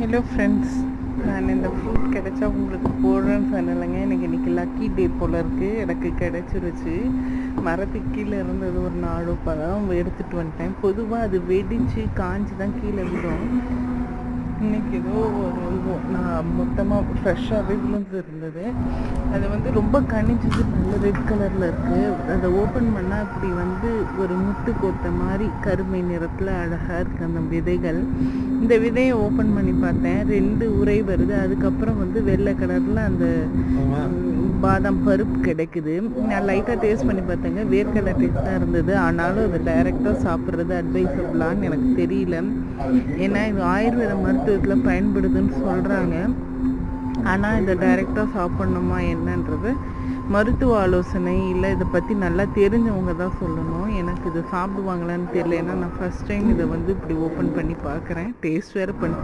Hello friends நான் இந்த fruit கிடைச்சா உங்களுக்கு போடுறேன்னு சொன்னலைங்க எனக்கு இன்னைக்கு லக்கி டே போல் இருக்குது எனக்கு கிடைச்சிருச்சு. மரத்துக்கு கீழே இருந்தது ஒரு நாலு பழம். எடுத்துகிட்டு வந்துட்டேன். பொதுவாக அது வெடிச்சு காஞ்சி தான் கீழே விடும் இன்னைக்கு ஏதோ ஒரு நான் மொத்தமாக ஃப்ரெஷ்ஷாகவே விழுந்து இருந்தது அது வந்து ரொம்ப கனிஞ்சது நல்ல ரெட் கலரில் இருக்குது அதை ஓப்பன் பண்ணால் இப்படி வந்து ஒரு முத்து கோத்த மாதிரி கருமை நிறத்தில் அழகாக இருக்குது அந்த விதைகள். இந்த விதையை ஓப்பன் பண்ணி பார்த்தேன். ரெண்டு உரை வருது. அதுக்கப்புறம் வந்து வெள்ளை கலரில் அந்த பாதாம் பருப்பு கிடைக்குது. நான் லைட்டாக டேஸ்ட் பண்ணி பார்த்தேங்க. வேர்க்கடலை டேஸ்ட் தான் இருந்தது. ஆனாலும் அது டைரெக்டாக சாப்பிட்றது அட்வைசபிளான்னு எனக்கு தெரியல. ஏன்னா இது ஆயுர்வேத மருத்துவத்தில் பயன்படுதுன்னு சொல்கிறாங்க ஆனால் இதை டைரெக்டாக சாப்பிட்ணுமா என்னன்றது மருத்துவ ஆலோசனை இல்லை இதை பற்றி நல்லா தெரிஞ்சவங்க தான் சொல்லணும். எனக்கு இது சாப்பிடுவாங்களான்னு தெரியல. ஏன்னா நான் ஃபஸ்ட் டைம் இதை வந்து இப்படி ஓப்பன் பண்ணி பார்க்குறேன் டேஸ்ட் வேறு பண்ணி